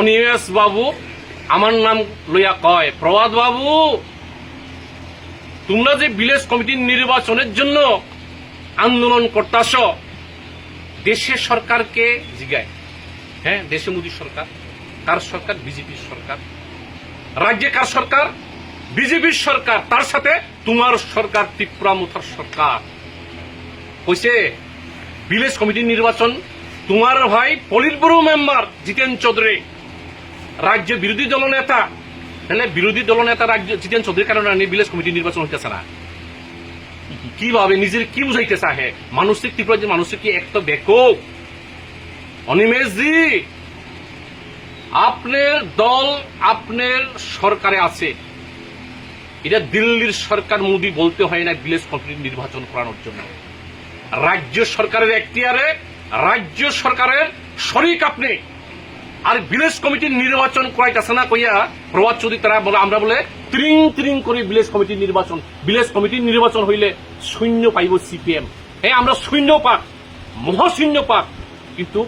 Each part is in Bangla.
অনিমেষ বাবু, আমার নাম লইয়া কয়। প্রভাত বাবু, তোমরা যে ভিলেজ কমিটির নির্বাচনের জন্য আন্দোলন করতাস দেশের সরকারকে জিগায়। হ্যাঁ দেশে মোদী সরকার কার সরকার বিজেপির সরকার, রাজ্যে কার সরকার? বিজেপির সরকার, তার সাথে তোমার সরকার ত্রিপুরা মুথার সরকার। কইছে ভিলেজ কমিটির নির্বাচন তোমার ভাই politburo member Jiten Chowdhury. রাজ্য বিরোধী দল নেতা তাহলে বিরোধী দল নেতা রাজ্য জিতেন চৌধুরীর কারণে ভিলেজ কমিটির নির্বাচন হইতেছে না। কীভাবে নিজের কি বুঝাইতে চাহে মানসিক ত্রিপুরা যে মানুষের কি একটা বেকুব অনিমেষ জি, আপনার দল, আপনার সরকারে আছে। এটা দিল্লির সরকার মোদী বলতে হয় না ভিলেজ কমিটি নির্বাচন করানোর জন্য। রাজ্য সরকারের এখতিয়ারে, রাজ্য সরকারের শরিক আপনি। আর ভিলেজ কমিটির নির্বাচন করাইতেছে না কইয়া প্রভাত চৌধুরী তারা বলে, আমরা বলে ত্রিং ত্রিং করে ভিলেজ কমিটির নির্বাচন। ভিলেজ কমিটির নির্বাচন হইলে শূন্য পাইব সিপিএম। হ্যাঁ আমরা শূন্য পাক, মহাশূন্য পাক। কিন্তু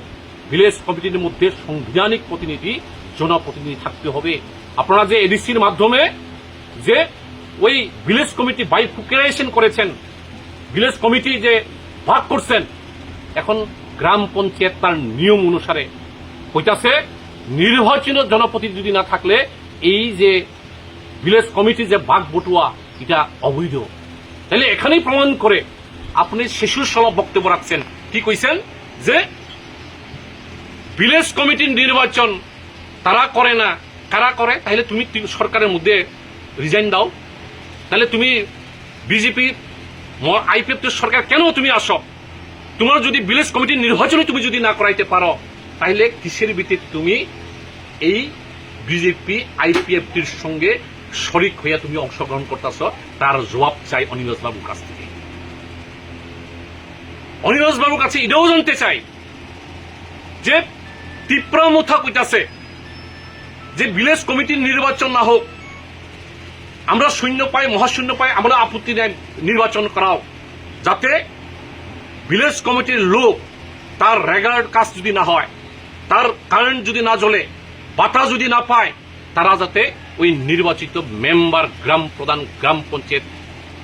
ভিলেজ কমিটির মধ্যে সাংবিধানিক প্রতিনিধি, জনপ্রতিনিধি থাকতে হবে। আপনারা যে এডিসির মাধ্যমে যে ওই ভিলেজ কমিটি বাইফুকেশন করেছেন ভিলেজ কমিটি যে ভাগ করছেন, এখন গ্রাম পঞ্চায়েত তার নিয়ম অনুসারে হইতাছে নির্বাচিত জনপ্রতিনিধি না থাকলে এই যে ভিলেজ কমিটি যে ভাগ বটুয়া, এটা অবৈধ। তাহলে এখানেই প্রমাণ করে আপনি শিশুর সলভ বক্তব্য রাখছেন। কি কইছেন? যে ভিলেজ কমিটির নির্বাচন তারা করে না, কারা করে? তাহলে তুমি সরকারের মধ্যে রিজাইন দাও। তাহলে তুমি বিজেপি আইপিএফ সরকার কেন তুমি আসো? তোমার যদি ভিলেজ কমিটির নির্বাচনে তুমি যদি না করাইতে পারো তাহলে কিসের ভিত্তিতে তুমি এই বিজেপি আইপিএফটির সঙ্গে শরিক হইয়া তুমি অংশগ্রহণ করতেছ, তার জবাব চাই অনিরজ বাবুর কাছ থেকে। অনিরজ বাবুর কাছে এটাও জানতে চাই যে তীব্রা মুথা কইতাছে যে ভিলেজ কমিটির নির্বাচন না হোক, আমরা শূন্য পাই মহাশূন্য পাই আমরা আপত্তি নেই নির্বাচন করাও, যাতে ভিলেজ কমিটির লোক তার রেগার্ড কাজ যদি না হয় তার কারেন্ট যদি না জ্বলে, বাতা যদি না পায়, তারা যাতে ওই নির্বাচিত মেম্বার, গ্রাম প্রধান, গ্রাম পঞ্চায়েত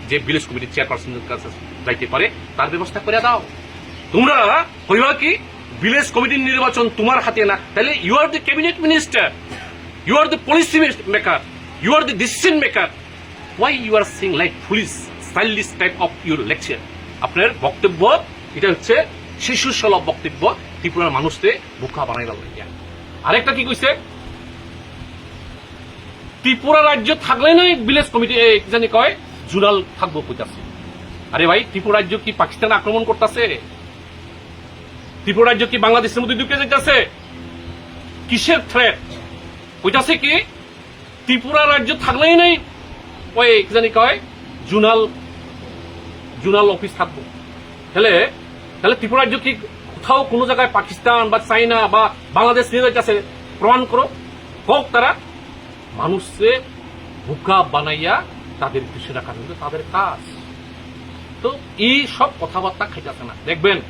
যে ভিলেজ কমিটির চেয়ারপারসনের কাছে যাইতে পারে, তার ব্যবস্থা করে দাও। তোমরা হইবা কি, ভিলেজ কমিটির নির্বাচন তোমার হাতে না, তাহলে you are the cabinet minister you are the policy maker you are the decision maker why you are sing like police stylish type of your lecture আপনার বক্তব্য, এটা হচ্ছে শিশু সুলভ বক্তব্য ত্রিপুরার মানুষকে বোকা বানাইবার লাগিয়া আরেকটা কি কইছে? ত্রিপুরা রাজ্য থাকলে না ভিলেজ কমিটি জানি কয়? জুনাল থাকব কইতাছে। আরে ভাই, ত্রিপুরা রাজ্য কি পাকিস্তান আক্রমণ করতেছে? ত্রিপুরা রাজ্য কি বাংলাদেশের মধ্যে ঢুকে যাইতেছে? কিসের থ্রেট কইতাছে কি? ত্রিপুরা রাজ্য থাকলেই নাই ওই জানি কয়? জুনাল জুনাল অফিস থাকব। তাহলে তাহলে ত্রিপুরা রাজ্য কি কোথাও কোনো জায়গায় পাকিস্তান বা চাইনা বা বাংলাদেশ নিজের কাছে প্রমাণ করো। হোক তারা, মানুষকে বোকা বানাইয়া তাদের পিছিয়ে রাখা কিন্তু তাদের কাজ। তো এই সব কথাবার্তা খাইতেছে না। দেখবেন